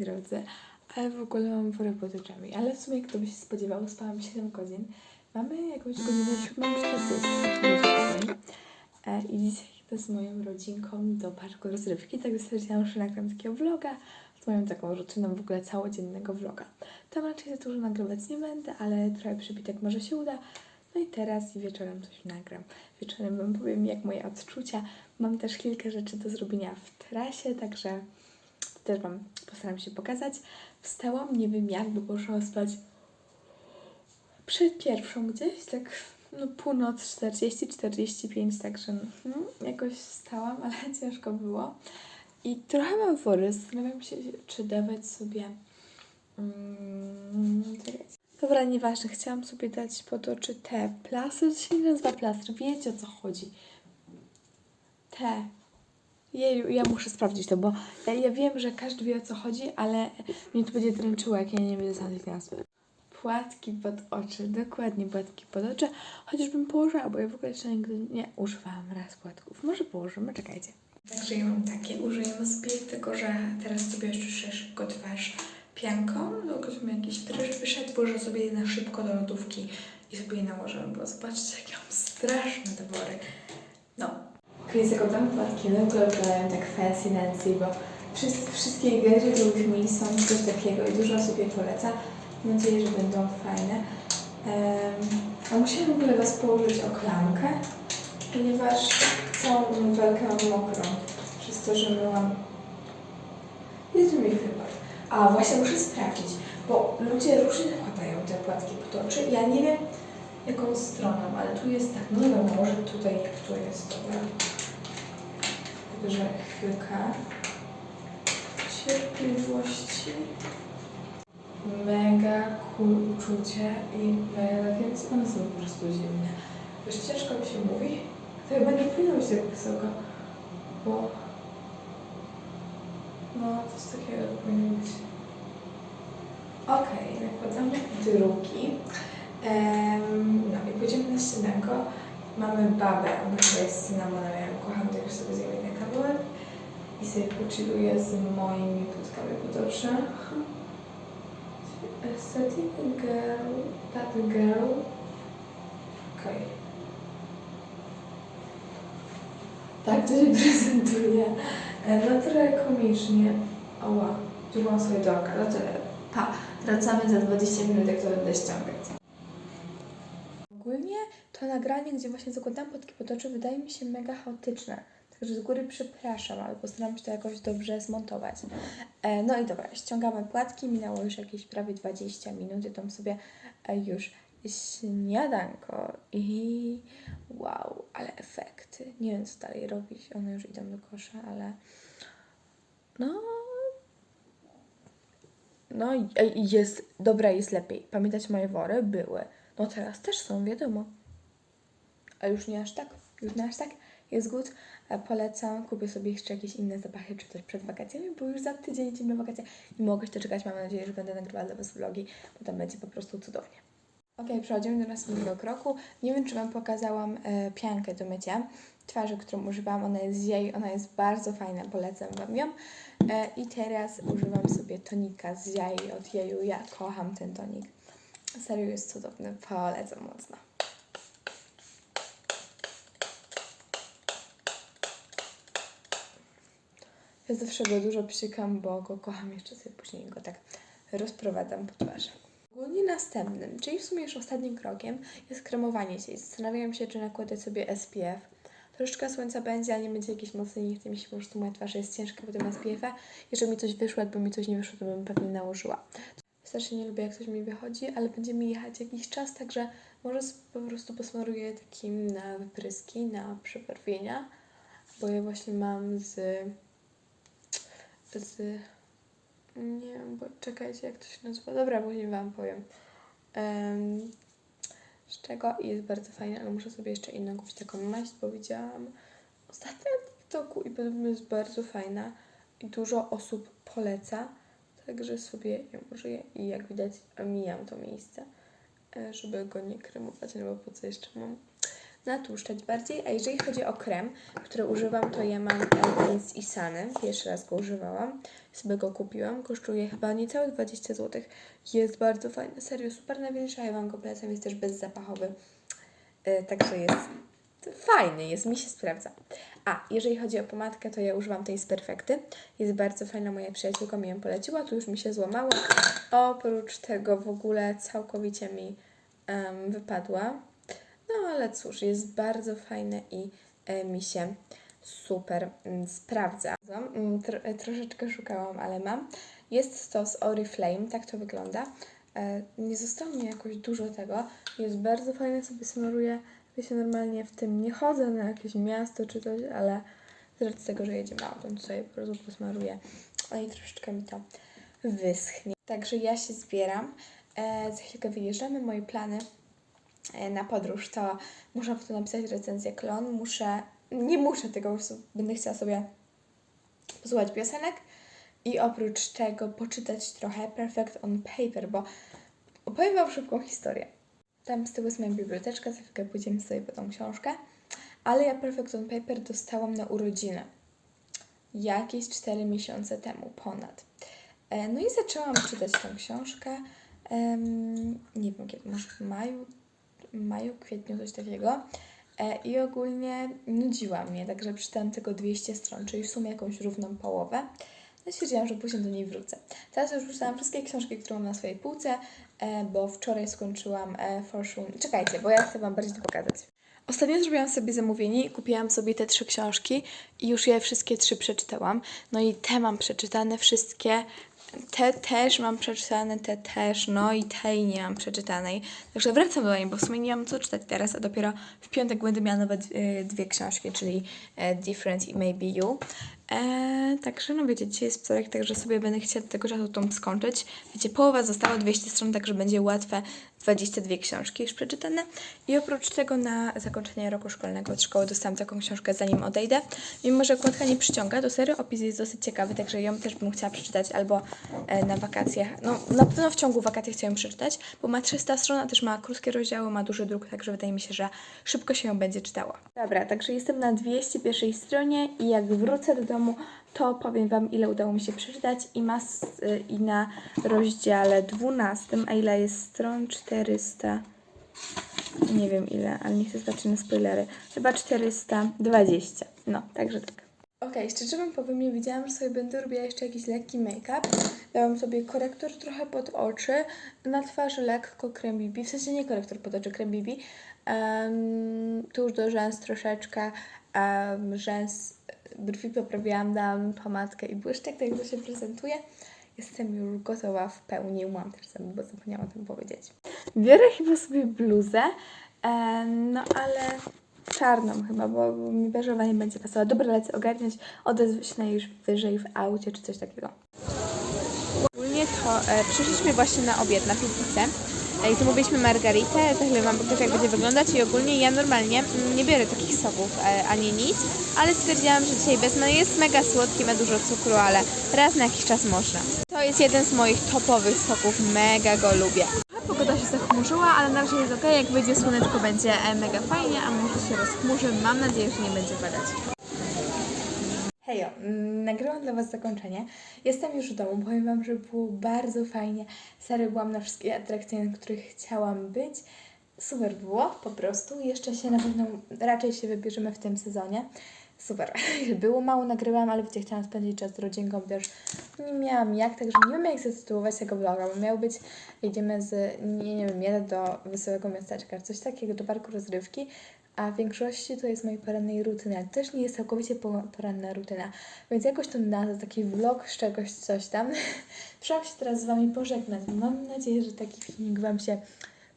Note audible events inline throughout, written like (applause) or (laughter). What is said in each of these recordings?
drodzy, ale w ogóle mam worek pod oczami. Ale w sumie, kto by się spodziewał, spałam 7 godzin. Mamy jakąś godzinę 7.40 e, i dzisiaj idę z moją rodzinką do parku rozrywki, tak stwierdziłam, że nagram takiego vloga z moją taką rutyną w ogóle całodziennego vloga. Tam raczej za dużo nagrywać nie będę, ale trochę przybitek może się uda. No i teraz i wieczorem coś nagram. Wieczorem Wam powiem, jak moje odczucia. Mam też kilka rzeczy do zrobienia w trasie, także też Wam postaram się pokazać. Wstałam, nie wiem jak, bo poszłam spać przed pierwszą gdzieś, tak no północ 40, 45, także no, jakoś wstałam, (laughs) ale ciężko było. I trochę mam wory, zastanawiam się, czy dawać sobie... Mm. Dobra, nieważne, chciałam sobie dać pod oczy te plastry, to się nie nazywa plastr, wiecie o co chodzi. Te. Jeju, ja muszę sprawdzić to, bo ja, ja wiem, że każdy wie o co chodzi, ale mnie to będzie dręczyło, jak ja nie będę znać tych nazw. Płatki pod oczy, dokładnie płatki pod oczy, chociażbym położyła, bo ja w ogóle jeszcze nigdy nie używałam raz płatków. Może położymy, czekajcie. Także ja mam takie, użyjemy sobie tego, że teraz sobie jeszcze szybko twarz pianką, dlatego sobie jakiś prysz wyszedł, włożę sobie na szybko do lodówki i sobie je nałożę, bo zobaczcie, jak ja mam straszne te wory. No. Chris, jak no w ogóle wyglądają tak fancy nancy, bo wszystkie gadżety już mi są coś takiego i dużo osób je poleca. Mam nadzieję, że będą fajne. Um, a musiałam w ogóle Was położyć o klamkę, ponieważ całą welkę mam mokrą, przez to, że myłam. Jest mi wypadł. A właśnie muszę sprawdzić, bo ludzie różnie nakładają te płatki pod oczy. Ja nie wiem, jaką stroną, ale tu jest tak, no dobra, może tutaj, tu jest, dobra. Chwilkę cierpliwości. Mega cool uczucie i mega takie, więc one są po prostu zimne. Już ciężko mi się mówi, to chyba nie powinno być tak wysoko, bo no, coś takiego powinno być. Okej, nakładamy drugi. Em, no i pójdziemy na śniadanko. Mamy babę, ona chyba jest cynamonem, ja ją kocham, także sobie zjemy na kawałek. I sobie pochilluję z moimi płytkami pod oczy. Aesthetic girl, that girl. Okej. Tak to się (laughs) prezentuje. E, No trochę komicznie. Oła, drugą sobie do oka. No tyle. Pa, wracamy za 20 minut, jak to będę ściągać. Ogólnie to nagranie, gdzie właśnie zakładam podki pod oczy, wydaje mi się mega chaotyczne. Także z góry przepraszam, ale postaram się to jakoś dobrze zmontować. E, no i dobra, ściągamy płatki, minęło już jakieś prawie 20 minut, jadam sobie e, już śniadanko i wow, ale efekty. Nie wiem, co dalej robić, one już idą do kosza, ale no... No jest, dobra, jest lepiej. Pamiętać moje wory? Były. No teraz też są, wiadomo. A już nie aż tak, już nie aż tak. Jest good. E, Polecam. Kupię sobie jeszcze jakieś inne zapachy czy coś przed wakacjami, bo już za tydzień na wakacje i mogę się doczekać. Mam nadzieję, że będę nagrywała dla Was vlogi, bo tam będzie po prostu cudownie. Ok, przechodzimy do następnego kroku. Nie wiem, czy Wam pokazałam e, piankę do mycia twarzy, którą używam. Ona jest z jej, ona jest bardzo fajna, polecam Wam ją. E, I teraz używam sobie tonika z jaj od jeju. Ja kocham ten tonik. Serio jest cudowny, polecam mocno. Ja zawsze go dużo psikam, bo go kocham, jeszcze sobie później go tak rozprowadzam po twarzy. Ogólnie następnym, czyli w sumie już ostatnim krokiem jest kremowanie się. I Zastanawiam się, czy nakładać sobie SPF. Troszeczkę słońca będzie, ale nie będzie jakieś mocne, nie mi się po prostu, moja twarz jest ciężka po tym SPF-a. Jeżeli mi coś wyszło, jakby mi coś nie wyszło, to bym pewnie nałożyła. Strasznie nie lubię, jak coś mi wychodzi, ale będzie mi jechać jakiś czas, także może po prostu posmaruję takim na wypryski, na przebarwienia, bo ja właśnie mam z... z... Nie wiem, bo czekajcie, jak to się nazywa. Dobra, później Wam powiem. Em, z czego i jest bardzo fajne, ale muszę sobie jeszcze inną kupić taką maść, bo widziałam ostatnio TikToku i podobno jest bardzo fajna i dużo osób poleca, także sobie ją użyję i jak widać mijam to miejsce, e, żeby go nie kremować, no bo po co jeszcze mam natłuszczać bardziej. A jeżeli chodzi o krem, który używam, to ja mam e, ten z Isany. Pierwszy raz go używałam. Sobie go kupiłam. Kosztuje chyba niecałe 20 zł. Jest bardzo fajny, serio, super nawilża. Ja Wam go polecam, jest też bezzapachowy. E, Także jest fajny, jest, mi się sprawdza. A, jeżeli chodzi o pomadkę, to ja używam tej z Perfekty. Jest bardzo fajna, moja przyjaciółka mi ją poleciła, tu już mi się złamało. Oprócz tego w ogóle całkowicie mi em, wypadła. No ale cóż, jest bardzo fajne i e, mi się super mm, sprawdza. Mm, e, troszeczkę szukałam, ale mam. Jest to z Oriflame, tak to wygląda. E, nie zostało mi jakoś dużo tego. Jest bardzo fajne, sobie smaruję. Wiecie, normalnie w tym nie chodzę na jakieś miasto czy coś, ale z racji tego, że jedziemy autem, to sobie po prostu posmaruję. No i troszeczkę mi to wyschnie. Także ja się zbieram. Za chwilkę wyjeżdżamy. Moje plany na podróż to muszę to napisać recenzję klon. Muszę, nie muszę tego, będę chciała sobie posłuchać piosenek i oprócz tego poczytać trochę Perfect on Paper, bo opowiem Wam szybką historię. Tam z tyłu jest moja biblioteczka, za chwilkę pójdziemy sobie po tą książkę. Ale ja Perfect on Paper dostałam na urodziny. Jakieś 4 miesiące temu, ponad. E, No i zaczęłam czytać tę książkę. em, nie wiem kiedy, może w maju, maju, kwietniu, coś takiego. E, I ogólnie nudziła mnie, także przeczytałam tylko 200 stron, czyli w sumie jakąś równą połowę. No i stwierdziłam, że później do niej wrócę. Teraz już przeczytałam wszystkie książki, które mam na swojej półce, e, bo wczoraj skończyłam e, Fortune. Czekajcie, bo ja chcę Wam bardziej to pokazać. Ostatnio zrobiłam sobie zamówienie i kupiłam sobie te trzy książki i już je wszystkie trzy przeczytałam. No i te mam przeczytane wszystkie. Te też mam przeczytane, te też, no i tej nie mam przeczytanej. Także wracam do niej, bo w sumie nie mam co czytać teraz, a dopiero w piątek będę miała nowe e, dwie książki, czyli e, Different i Maybe You. E, także no wiecie, dzisiaj jest wtorek, także sobie będę chciała do tego czasu tą skończyć. Wiecie, połowa została 200 stron, także będzie łatwe 22 książki już przeczytane. I oprócz tego na zakończenie roku szkolnego od szkoły dostałam taką książkę zanim odejdę. Mimo, że okładka nie przyciąga, to serio opis jest dosyć ciekawy, także ją też bym chciała przeczytać albo e, na wakacjach. No na pewno w ciągu wakacji chciałam przeczytać, bo ma 300 stron, a też ma krótkie rozdziały, ma duży druk, także wydaje mi się, że szybko się ją będzie czytało. Dobra, także jestem na 201 stronie i jak wrócę do domu, to powiem Wam, ile udało mi się przeczytać i, i na rozdziale 12, a ile jest stron? 400. Nie wiem ile, ale nie chcę zobaczyć na spoilery. Chyba 420. No, także tak. Okej, szczerze Wam powiem, nie wiedziałam, że sobie będę robiła jeszcze jakiś lekki make-up. Dałam sobie korektor trochę pod oczy, na twarz lekko krem BB, w sensie nie korektor pod oczy, krem BB. Um, tuż do rzęs troszeczkę, um, rzęs, brwi poprawiłam, dałam pomadkę i błyszczek, tak jak to się prezentuje. Jestem już gotowa w pełni, mam też zęby, bo zapomniałam o tym powiedzieć. Biorę chyba sobie bluzę, e, no ale czarną chyba, bo mi beżowa nie będzie pasowała. Dobra, lecę ogarniać, odezwę się najwyżej w aucie czy coś takiego. Ogólnie to e, przyszliśmy właśnie na obiad, na pizzę. I zamówiliśmy margaritę, za chwilę Wam pokażę jak będzie wyglądać i ogólnie ja normalnie mm, nie biorę takich soków e, ani nic, ale stwierdziłam, że dzisiaj wezmę. Jest mega słodki, ma dużo cukru, ale raz na jakiś czas można. To jest jeden z moich topowych soków, mega go lubię. Pogoda się zachmurzyła, ale na razie jest ok. Jak wyjdzie słoneczko będzie e, mega fajnie, a może się rozchmurzy. Mam nadzieję, że nie będzie padać. Hejo, mm, nagrałam dla Was zakończenie. Jestem już w domu, powiem Wam, że było bardzo fajnie. Serio byłam na wszystkie atrakcje, na których chciałam być. Super było, po prostu. Jeszcze się na pewno, raczej się wybierzemy w tym sezonie. Super. (laughs) Było mało, nagrywałam, ale wiecie, chciałam spędzić czas z rodzinką, też nie miałam jak, także nie wiem jak zatytułować tego vloga, bo miał być, jedziemy z, nie, nie wiem, jadę do wesołego miasteczka, coś takiego, do parku rozrywki, a w większości to jest mojej porannej rutyny, ale też nie jest całkowicie po- poranna rutyna, więc jakoś to nazwę, taki vlog z czegoś, coś tam. (laughs) Przyszłam się teraz z Wami pożegnać. Mam nadzieję, że taki filmik Wam się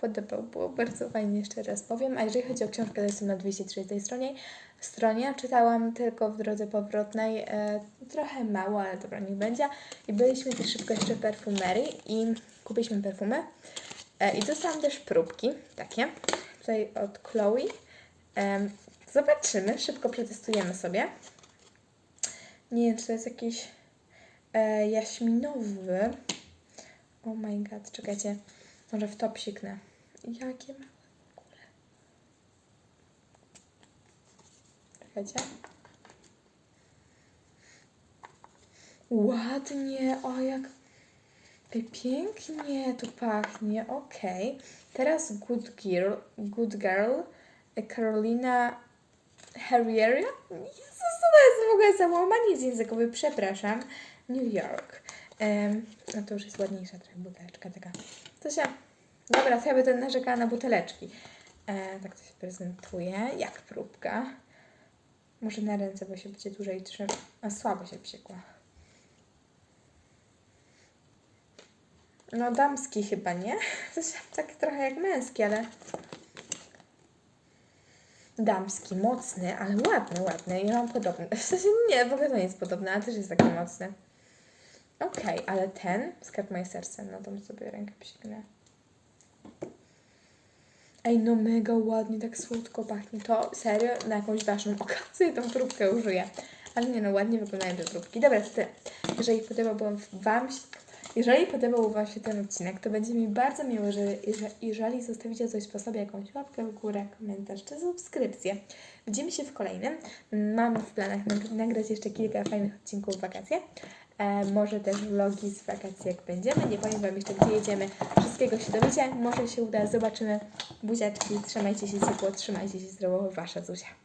podobał. Było bardzo fajnie, jeszcze raz powiem. A jeżeli chodzi o książkę, to jestem na 230 stronie. stronie. Czytałam tylko w drodze powrotnej. E, trochę mało, ale dobra, niech będzie. I byliśmy też szybko jeszcze w perfumerii i kupiliśmy perfumy. E, I dostałam też próbki, takie, tutaj od Chloe. Zobaczymy, szybko przetestujemy sobie. Nie wiem, czy to jest jakiś e, jaśminowy. Oh my god, czekajcie. Może w to psiknę. Jakie małe w ogóle. Czekajcie. Ładnie, o jak pięknie to pachnie, okej. Teraz Good Girl, Good Girl, Carolina Herrera? Jezus, to jest w ogóle za łamaniec językowy, przepraszam. New York. Em, no to już jest ładniejsza trochę buteleczka taka. To się... Dobra, to ja będę narzekała na buteleczki. E, tak to się prezentuje. Jak próbka. Może na ręce, bo się będzie dłużej trzyma. A słabo się psiekła. No damski chyba, nie? (laughs) To się tak trochę jak męski, ale... Damski, mocny, ale ładny, ładny. Ja mam podobny. W sensie nie, w ogóle to nie jest podobne, ale też jest taki mocny. Okej, ale ten, skarb moje serce, no to sobie rękę psiknę. Ej, no mega ładnie, tak słodko pachnie. To serio na jakąś waszą okazję tą próbkę użyję. Ale nie no, ładnie wyglądają te próbki. Dobra, to tyle. Jeżeli podobał Wam się, jeżeli podobał Wam się ten odcinek, to będzie mi bardzo miło, że, że jeżeli zostawicie coś po sobie, jakąś łapkę w górę, komentarz czy subskrypcję. Widzimy się w kolejnym. Mam w planach nag- nagrać jeszcze kilka fajnych odcinków w wakacje. E, może też vlogi z wakacji, jak będziemy. Nie powiem Wam jeszcze, gdzie jedziemy. Wszystkiego się dowiecie. Może się uda. Zobaczymy. Buziaczki. Trzymajcie się ciepło, trzymajcie się zdrowo. Wasza Zuzia.